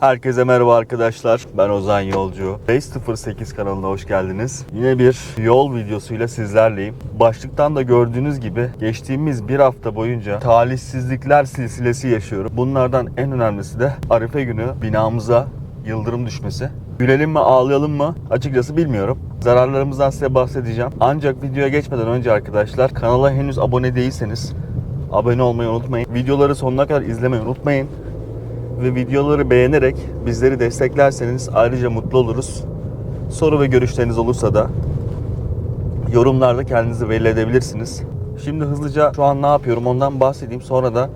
Herkese merhaba arkadaşlar. Ben Ozan Yolcu. 508 kanalına hoş geldiniz. Yine bir yol videosuyla sizlerleyim. Başlıktan da gördüğünüz gibi geçtiğimiz bir hafta boyunca talihsizlikler silsilesi yaşıyorum. Bunlardan en önemlisi de Arife günü binamıza yıldırım düşmesi. Gülelim mi ağlayalım mı açıkçası bilmiyorum. Zararlarımızdan size bahsedeceğim. Ancak videoya geçmeden önce arkadaşlar kanala henüz abone değilseniz abone olmayı unutmayın. Videoları sonuna kadar izlemeyi unutmayın ve videoları beğenerek bizleri desteklerseniz ayrıca mutlu oluruz. Soru ve görüşleriniz olursa da yorumlarda kendinizi belli edebilirsiniz. Şimdi hızlıca şu an ne yapıyorum ondan bahsedeyim. Sonra da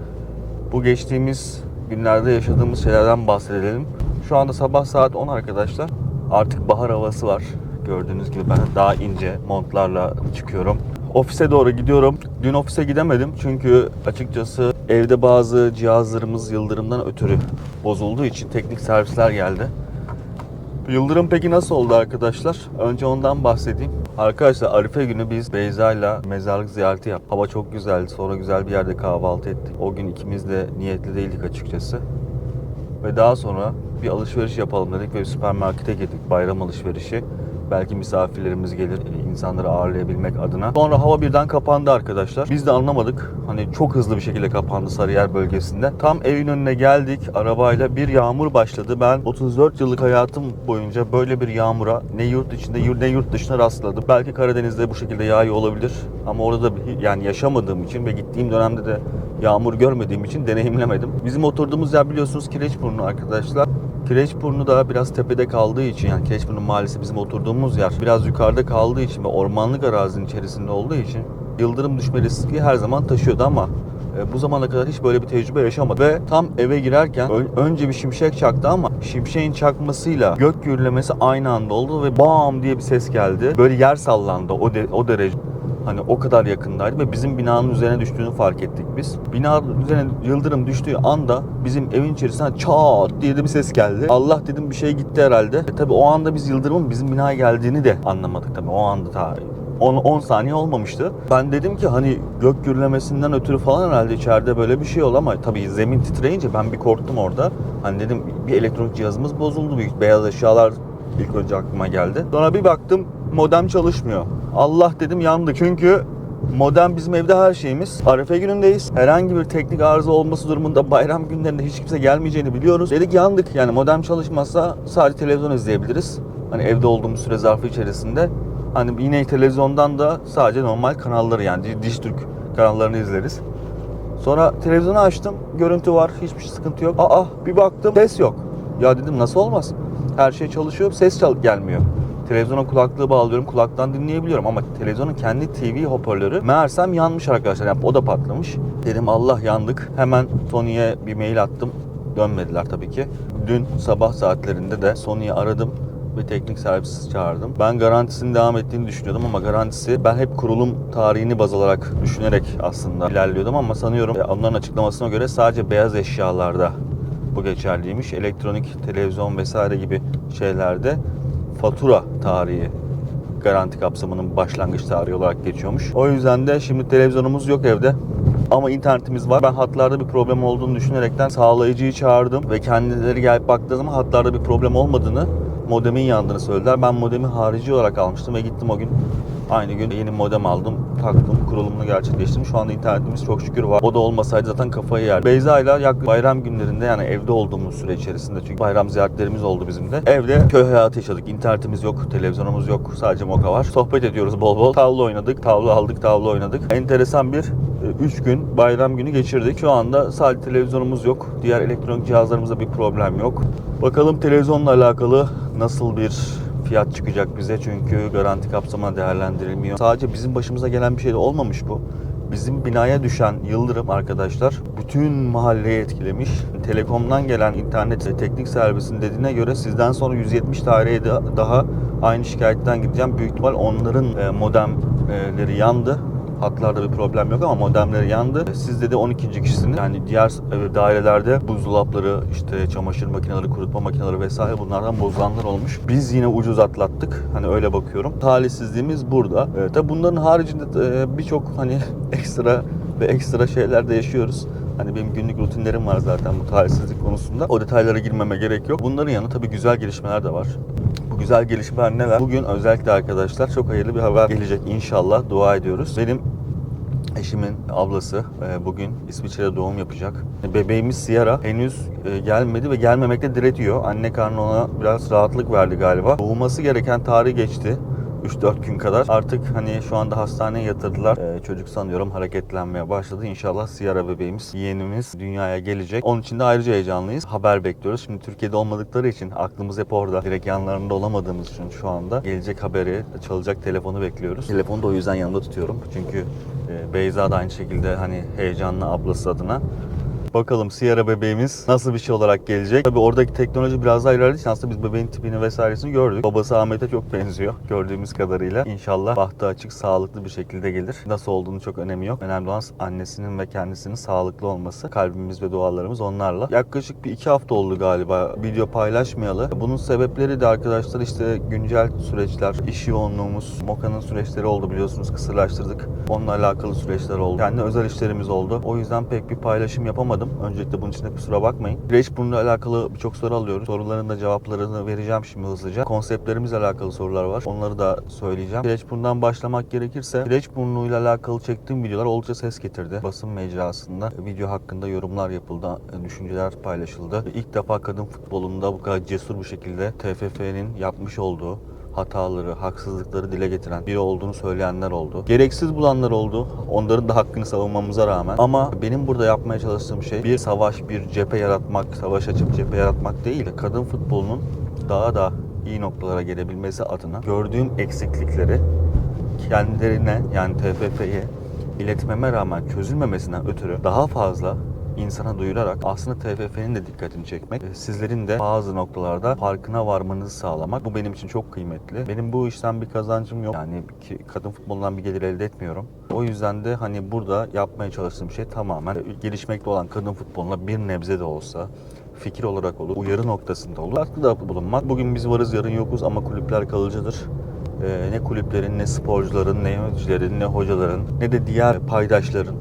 bu geçtiğimiz günlerde yaşadığımız şeylerden bahsedelim. Şu anda sabah saat 10 arkadaşlar. Artık bahar havası var. Gördüğünüz gibi ben daha ince montlarla çıkıyorum. Ofise doğru gidiyorum. Dün ofise gidemedim çünkü açıkçası evde bazı cihazlarımız yıldırımdan ötürü bozulduğu için teknik servisler geldi. Yıldırım peki nasıl oldu arkadaşlar? Önce ondan bahsedeyim. Arkadaşlar Arife günü biz Beyza ile mezarlık ziyareti yaptık. Hava çok güzeldi. Sonra güzel bir yerde kahvaltı ettik. O gün ikimiz de niyetli değildik açıkçası. Ve daha sonra bir alışveriş yapalım dedik ve süpermarkete girdik. Bayram alışverişi. Belki misafirlerimiz gelir, insanları ağırlayabilmek adına. Sonra hava birden kapandı arkadaşlar. Biz de anlamadık. Hani çok hızlı bir şekilde kapandı Sarıyer bölgesinde. Tam evin önüne geldik. Arabayla bir yağmur başladı. Ben 34 yıllık hayatım boyunca böyle bir yağmura ne yurt içinde ne yurt dışına rastladım. Belki Karadeniz'de bu şekilde yağıyor olabilir. Ama orada da yani yaşamadığım için ve gittiğim dönemde de yağmur görmediğim için deneyimlemedim. Bizim oturduğumuz yer biliyorsunuz Kireçburnu arkadaşlar. Kireçburnu da biraz tepede kaldığı için yani Kireçburnu mahallesi bizim oturduğumuz yer biraz yukarıda kaldığı için ve ormanlık arazinin içerisinde olduğu için yıldırım düşme riski her zaman taşıyordu ama e, bu zamana kadar hiç böyle bir tecrübe yaşamadım. Ve tam eve girerken önce bir şimşek çaktı ama şimşeğin çakmasıyla gök gürlemesi aynı anda oldu ve bam diye bir ses geldi. Böyle yer sallandı o, de- o derece. Hani o kadar yakındaydı ve bizim binanın üzerine düştüğünü fark ettik biz. Binanın üzerine yıldırım düştüğü anda bizim evin içerisinden çat diye de bir ses geldi. Allah dedim bir şey gitti herhalde. E, tabii o anda biz yıldırımın bizim binaya geldiğini de anlamadık tabii o anda ta 10, 10 saniye olmamıştı. Ben dedim ki hani gök gürlemesinden ötürü falan herhalde içeride böyle bir şey oldu ama tabii zemin titreyince ben bir korktum orada. Hani dedim bir elektronik cihazımız bozuldu büyük beyaz eşyalar ilk önce aklıma geldi. Sonra bir baktım modem çalışmıyor. Allah dedim yandık. Çünkü modem bizim evde her şeyimiz. Arife günündeyiz. Herhangi bir teknik arıza olması durumunda bayram günlerinde hiç kimse gelmeyeceğini biliyoruz. Dedik yandık. Yani modem çalışmazsa sadece televizyon izleyebiliriz. Hani evde olduğumuz süre zarfı içerisinde. Hani yine televizyondan da sadece normal kanalları yani Diş Türk kanallarını izleriz. Sonra televizyonu açtım. Görüntü var. Hiçbir sıkıntı yok. Aa bir baktım ses yok. Ya dedim nasıl olmaz? Her şey çalışıyor. Ses gelmiyor. Televizyona kulaklığı bağlıyorum. Kulaktan dinleyebiliyorum ama televizyonun kendi TV hoparlörü meğersem yanmış arkadaşlar. Yani o da patlamış. Dedim Allah yandık. Hemen Sony'ye bir mail attım. Dönmediler tabii ki. Dün sabah saatlerinde de Sony'yi aradım ve teknik servis çağırdım. Ben garantisinin devam ettiğini düşünüyordum ama garantisi ben hep kurulum tarihini baz alarak düşünerek aslında ilerliyordum ama sanıyorum e, onların açıklamasına göre sadece beyaz eşyalarda bu geçerliymiş. Elektronik, televizyon vesaire gibi şeylerde fatura tarihi garanti kapsamının başlangıç tarihi olarak geçiyormuş. O yüzden de şimdi televizyonumuz yok evde. Ama internetimiz var. Ben hatlarda bir problem olduğunu düşünerekten sağlayıcıyı çağırdım ve kendileri gelip baktığı zaman hatlarda bir problem olmadığını, modemin yandığını söylediler. Ben modemi harici olarak almıştım ve gittim o gün aynı gün yeni modem aldım, taktım, kurulumunu gerçekleştirdim. Şu anda internetimiz çok şükür var. O da olmasaydı zaten kafayı yerdi. Beyza ile yaklaşık bayram günlerinde yani evde olduğumuz süre içerisinde çünkü bayram ziyaretlerimiz oldu bizim de. Evde köy hayatı yaşadık. İnternetimiz yok, televizyonumuz yok. Sadece moka var. Sohbet ediyoruz bol bol. Tavla oynadık, tavla aldık, tavla oynadık. Enteresan bir 3 gün bayram günü geçirdik. Şu anda sadece televizyonumuz yok. Diğer elektronik cihazlarımızda bir problem yok. Bakalım televizyonla alakalı nasıl bir fiyat çıkacak bize çünkü garanti kapsamına değerlendirilmiyor. Sadece bizim başımıza gelen bir şey de olmamış bu. Bizim binaya düşen yıldırım arkadaşlar bütün mahalleyi etkilemiş. Telekom'dan gelen internet teknik servisin dediğine göre sizden sonra 170 daireye daha aynı şikayetten gideceğim. Büyük ihtimal onların e, modemleri yandı. Hatlarda bir problem yok ama modemleri yandı. Siz dedi 12. kişisiniz. Yani diğer e, dairelerde buzdolapları, işte çamaşır makineleri, kurutma makineleri vesaire bunlardan bozulanlar olmuş. Biz yine ucuz atlattık. Hani öyle bakıyorum. Talihsizliğimiz burada. E, tabi bunların haricinde e, birçok hani ekstra ve ekstra şeyler de yaşıyoruz. Hani benim günlük rutinlerim var zaten bu talihsizlik konusunda. O detaylara girmeme gerek yok. Bunların yanında tabii güzel gelişmeler de var. Güzel gelişmeler neler? Bugün özellikle arkadaşlar çok hayırlı bir haber gelecek inşallah. Dua ediyoruz. Benim Eşimin ablası e, bugün İsviçre'de doğum yapacak. Bebeğimiz Sierra henüz e, gelmedi ve gelmemekte diretiyor. Anne karnı ona biraz rahatlık verdi galiba. Doğması gereken tarih geçti. 3-4 gün kadar. Artık hani şu anda hastaneye yatırdılar. Ee, çocuk sanıyorum hareketlenmeye başladı. İnşallah Sierra bebeğimiz, yeğenimiz dünyaya gelecek. Onun için de ayrıca heyecanlıyız. Haber bekliyoruz. Şimdi Türkiye'de olmadıkları için aklımız hep orada. Direkt yanlarında olamadığımız için şu anda gelecek haberi, çalacak telefonu bekliyoruz. Telefonu da o yüzden yanında tutuyorum. Çünkü e, Beyza da aynı şekilde hani heyecanlı ablası adına. Bakalım Sierra bebeğimiz nasıl bir şey olarak gelecek. Tabii oradaki teknoloji biraz daha ilerlediği için aslında biz bebeğin tipini vesairesini gördük. Babası Ahmet'e çok benziyor gördüğümüz kadarıyla. İnşallah bahtı açık, sağlıklı bir şekilde gelir. Nasıl olduğunu çok önemi yok. Önemli olan annesinin ve kendisinin sağlıklı olması. Kalbimiz ve dualarımız onlarla. Yaklaşık bir iki hafta oldu galiba video paylaşmayalı. Bunun sebepleri de arkadaşlar işte güncel süreçler, iş yoğunluğumuz, Moka'nın süreçleri oldu biliyorsunuz kısırlaştırdık. Onunla alakalı süreçler oldu. Kendi özel işlerimiz oldu. O yüzden pek bir paylaşım yapamadım. Öncelikle bunun için de kusura bakmayın. Kireç bununla alakalı birçok soru alıyoruz. Soruların da cevaplarını vereceğim şimdi hızlıca. Konseptlerimizle alakalı sorular var. Onları da söyleyeceğim. Kireç bundan başlamak gerekirse Kireç burnuyla alakalı çektiğim videolar oldukça ses getirdi. Basın mecrasında video hakkında yorumlar yapıldı, düşünceler paylaşıldı. İlk defa kadın futbolunda bu kadar cesur bir şekilde TFF'nin yapmış olduğu hataları, haksızlıkları dile getiren biri olduğunu söyleyenler oldu. Gereksiz bulanlar oldu. Onların da hakkını savunmamıza rağmen. Ama benim burada yapmaya çalıştığım şey bir savaş, bir cephe yaratmak, savaş açıp cephe yaratmak değil. Kadın futbolunun daha da iyi noktalara gelebilmesi adına gördüğüm eksiklikleri kendilerine yani TFF'ye iletmeme rağmen çözülmemesinden ötürü daha fazla insana duyurarak aslında TFF'nin de dikkatini çekmek, e, sizlerin de bazı noktalarda farkına varmanızı sağlamak. Bu benim için çok kıymetli. Benim bu işten bir kazancım yok. Yani kadın futbolundan bir gelir elde etmiyorum. O yüzden de hani burada yapmaya çalıştığım şey tamamen gelişmekte olan kadın futboluna bir nebze de olsa fikir olarak olur, uyarı noktasında olur. Katkıda bulunmak. Bugün biz varız, yarın yokuz ama kulüpler kalıcıdır. Ee, ne kulüplerin, ne sporcuların, ne yöneticilerin, ne hocaların, ne de diğer paydaşların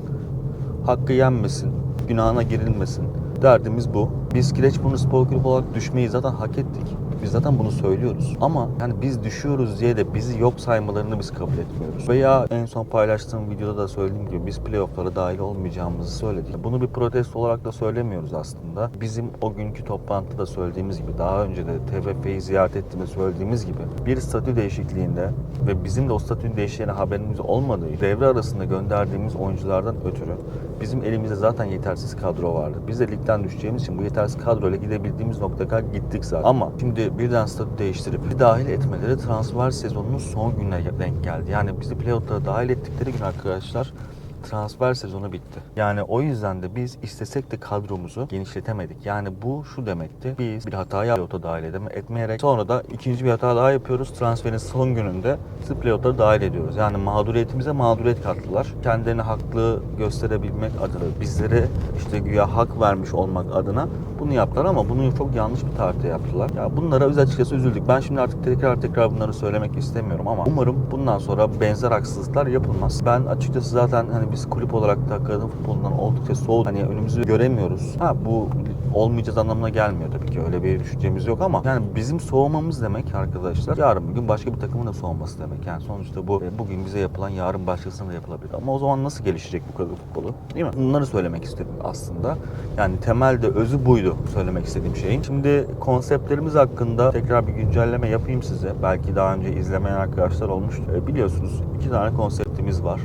hakkı yenmesin, günahına girilmesin. Derdimiz bu. Biz Kireçburnu Spor Kulübü olarak düşmeyi zaten hak ettik. Biz zaten bunu söylüyoruz. Ama yani biz düşüyoruz diye de bizi yok saymalarını biz kabul etmiyoruz. Veya en son paylaştığım videoda da söylediğim gibi biz playofflara dahil olmayacağımızı söyledik. Bunu bir protesto olarak da söylemiyoruz aslında. Bizim o günkü toplantıda söylediğimiz gibi daha önce de TFF'yi ziyaret ettiğimde söylediğimiz gibi bir statü değişikliğinde ve bizim de o statünün değişeceğine haberimiz olmadığı devre arasında gönderdiğimiz oyunculardan ötürü bizim elimizde zaten yetersiz kadro vardı. Biz de ligden düşeceğimiz için bu yetersiz kadroyla gidebildiğimiz noktaya gittik zaten. Ama şimdi birden statü değiştirip dahil etmeleri transfer sezonunun son gününe denk geldi. Yani bizi playoff'lara dahil ettikleri gün arkadaşlar transfer sezonu bitti. Yani o yüzden de biz istesek de kadromuzu genişletemedik. Yani bu şu demekti. Biz bir hata yapıyorduk dahil edeme, etmeyerek sonra da ikinci bir hata daha yapıyoruz. Transferin son gününde sizi playoff'lara dahil ediyoruz. Yani mağduriyetimize mağduriyet kattılar. Kendilerini haklı gösterebilmek adına bizlere işte güya hak vermiş olmak adına bunu yaptılar ama bunu çok yanlış bir tarihte yaptılar. Ya bunlara biz açıkçası üzüldük. Ben şimdi artık tekrar tekrar bunları söylemek istemiyorum ama umarım bundan sonra benzer haksızlıklar yapılmaz. Ben açıkçası zaten hani biz kulüp olarak da kadın futbolundan oldukça soğuk hani önümüzü göremiyoruz. Ha bu olmayacağız anlamına gelmiyor tabii ki öyle bir düşüncemiz yok ama yani bizim soğumamız demek arkadaşlar yarın bir gün başka bir takımın da soğuması demek. Yani sonuçta bu e, bugün bize yapılan yarın başkasına da yapılabilir. Ama o zaman nasıl gelişecek bu kadın futbolu? Değil mi? Bunları söylemek istedim aslında. Yani temelde özü buydu söylemek istediğim şeyin. Şimdi konseptlerimiz hakkında tekrar bir güncelleme yapayım size. Belki daha önce izlemeyen arkadaşlar olmuştur. E, Biliyorsunuz iki tane konseptimiz var.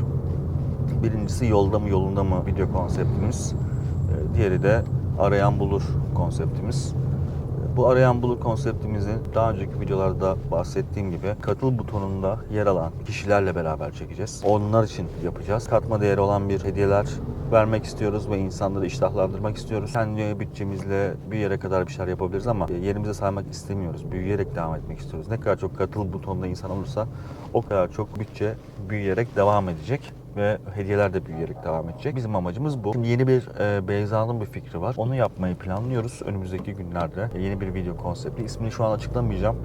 Birincisi yolda mı yolunda mı video konseptimiz. E, Diğeri de arayan bulur konseptimiz. E, Bu arayan bulur konseptimizi daha önceki videolarda bahsettiğim gibi katıl butonunda yer alan kişilerle beraber çekeceğiz. Onlar için yapacağız. Katma değeri olan bir hediyeler vermek istiyoruz ve insanları iştahlandırmak istiyoruz. Kendi bütçemizle bir yere kadar bir şeyler yapabiliriz ama yerimize saymak istemiyoruz. Büyüyerek devam etmek istiyoruz. Ne kadar çok katıl butonunda insan olursa o kadar çok bütçe büyüyerek devam edecek ve hediyeler de büyüyerek devam edecek. Bizim amacımız bu. Şimdi yeni bir e, Beyza'nın bir fikri var. Onu yapmayı planlıyoruz önümüzdeki günlerde. E, yeni bir video konsepti. İsmini şu an açıklamayacağım.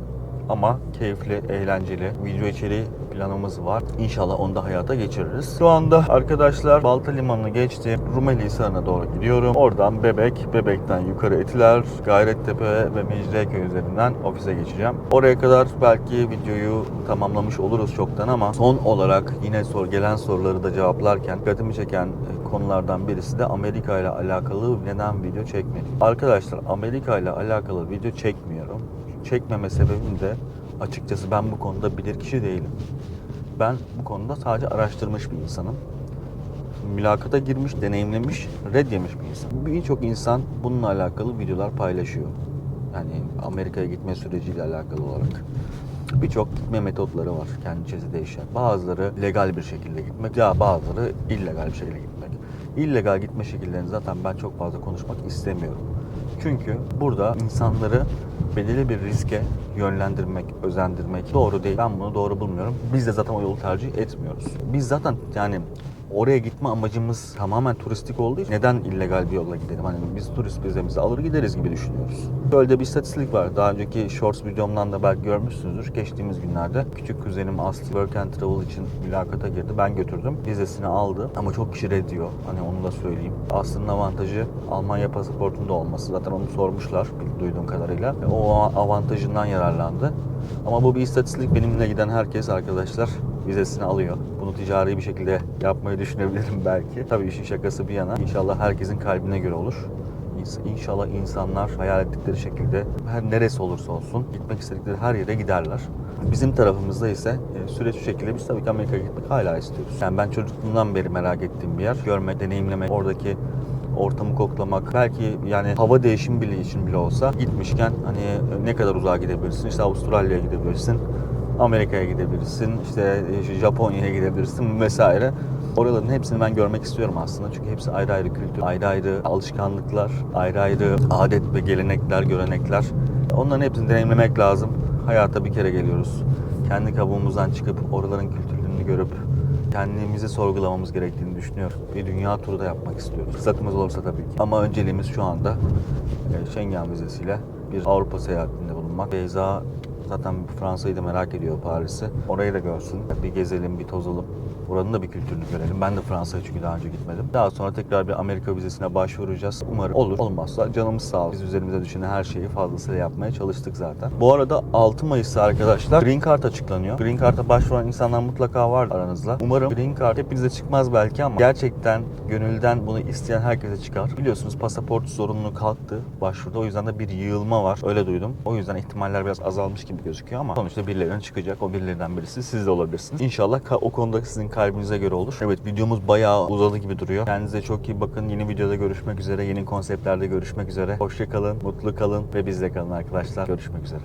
Ama keyifli, eğlenceli video içeriği planımız var. İnşallah onu da hayata geçiririz. Şu anda arkadaşlar Balta Limanı'nı geçtim. Rumeli Hisarı'na doğru gidiyorum. Oradan Bebek, Bebek'ten yukarı Etiler, Gayrettepe ve Mecidiyeköy üzerinden ofise geçeceğim. Oraya kadar belki videoyu tamamlamış oluruz çoktan ama son olarak yine sor gelen soruları da cevaplarken dikkatimi çeken e, konulardan birisi de Amerika ile alakalı neden video çekmedim. Arkadaşlar Amerika ile alakalı video çekmiyorum. Çekmeme sebebim de açıkçası ben bu konuda bilirkişi değilim. Ben bu konuda sadece araştırmış bir insanım. Mülakata girmiş, deneyimlemiş, red yemiş bir insan. Birçok insan bununla alakalı videolar paylaşıyor. Yani Amerika'ya gitme süreciyle alakalı olarak. Birçok gitme metotları var kendisi değişen. Bazıları legal bir şekilde gitmek, ya bazıları illegal bir şekilde gitmek. İllegal gitme şekillerini zaten ben çok fazla konuşmak istemiyorum. Çünkü burada insanları belirli bir riske yönlendirmek, özendirmek doğru değil. Ben bunu doğru bulmuyorum. Biz de zaten o yolu tercih etmiyoruz. Biz zaten yani oraya gitme amacımız tamamen turistik olduğu için neden illegal bir yolla gidelim? Hani biz turist vizemizi alır gideriz gibi düşünüyoruz. Böyle bir istatistik var. Daha önceki Shorts videomdan da belki görmüşsünüzdür. Geçtiğimiz günlerde küçük kuzenim Aslı Work and Travel için mülakata girdi. Ben götürdüm. Vizesini aldı ama çok kişi red diyor. Hani onu da söyleyeyim. Aslı'nın avantajı Almanya pasaportunda olması. Zaten onu sormuşlar duyduğum kadarıyla. Ve o avantajından yararlandı. Ama bu bir istatistik. Benimle giden herkes arkadaşlar vizesini alıyor. Bunu ticari bir şekilde yapmayı düşünebilirim belki. Tabii işin şakası bir yana. İnşallah herkesin kalbine göre olur. İnşallah insanlar hayal ettikleri şekilde her neresi olursa olsun gitmek istedikleri her yere giderler. Bizim tarafımızda ise e, süreç şu şekilde biz tabii ki Amerika'ya gitmek hala istiyoruz. Yani ben çocukluğumdan beri merak ettiğim bir yer. Görmek, deneyimlemek, oradaki ortamı koklamak, belki yani hava değişimi bile için bile olsa gitmişken hani ne kadar uzağa gidebilirsin? İşte Avustralya'ya gidebilirsin. Amerika'ya gidebilirsin, işte e, Japonya'ya gidebilirsin vesaire. Oraların hepsini ben görmek istiyorum aslında. Çünkü hepsi ayrı ayrı kültür, ayrı ayrı alışkanlıklar, ayrı ayrı adet ve gelenekler, görenekler. Onların hepsini deneyimlemek lazım. Hayata bir kere geliyoruz. Kendi kabuğumuzdan çıkıp oraların kültürlerini görüp kendimizi sorgulamamız gerektiğini düşünüyorum. Bir dünya turu da yapmak istiyoruz. Fırsatımız olursa tabii ki. Ama önceliğimiz şu anda e, Schengen vizesiyle bir Avrupa seyahatinde bulunmak. Beyza zaten Fransa'yı da merak ediyor Paris'i. Orayı da görsün. Bir gezelim, bir tozalım. Oranın da bir kültürünü görelim. Ben de Fransa'ya çünkü daha önce gitmedim. Daha sonra tekrar bir Amerika vizesine başvuracağız. Umarım olur. Olmazsa canımız sağ olsun. Biz üzerimize düşen her şeyi fazlasıyla yapmaya çalıştık zaten. Bu arada 6 Mayıs'ta arkadaşlar Green Card açıklanıyor. Green Card'a başvuran insanlar mutlaka var aranızda. Umarım Green Card hepinize çıkmaz belki ama gerçekten gönülden bunu isteyen herkese çıkar. Biliyorsunuz pasaport zorunluluğu kalktı başvuruda. O yüzden de bir yığılma var. Öyle duydum. O yüzden ihtimaller biraz azalmış gibi gözüküyor ama sonuçta birilerinin çıkacak. O birilerinden birisi siz de olabilirsiniz. İnşallah o konuda sizin kalbinize göre olur. Evet videomuz bayağı uzadı gibi duruyor. Kendinize çok iyi bakın. Yeni videoda görüşmek üzere. Yeni konseptlerde görüşmek üzere. Hoşça kalın, mutlu kalın ve bizle kalın arkadaşlar. Görüşmek üzere.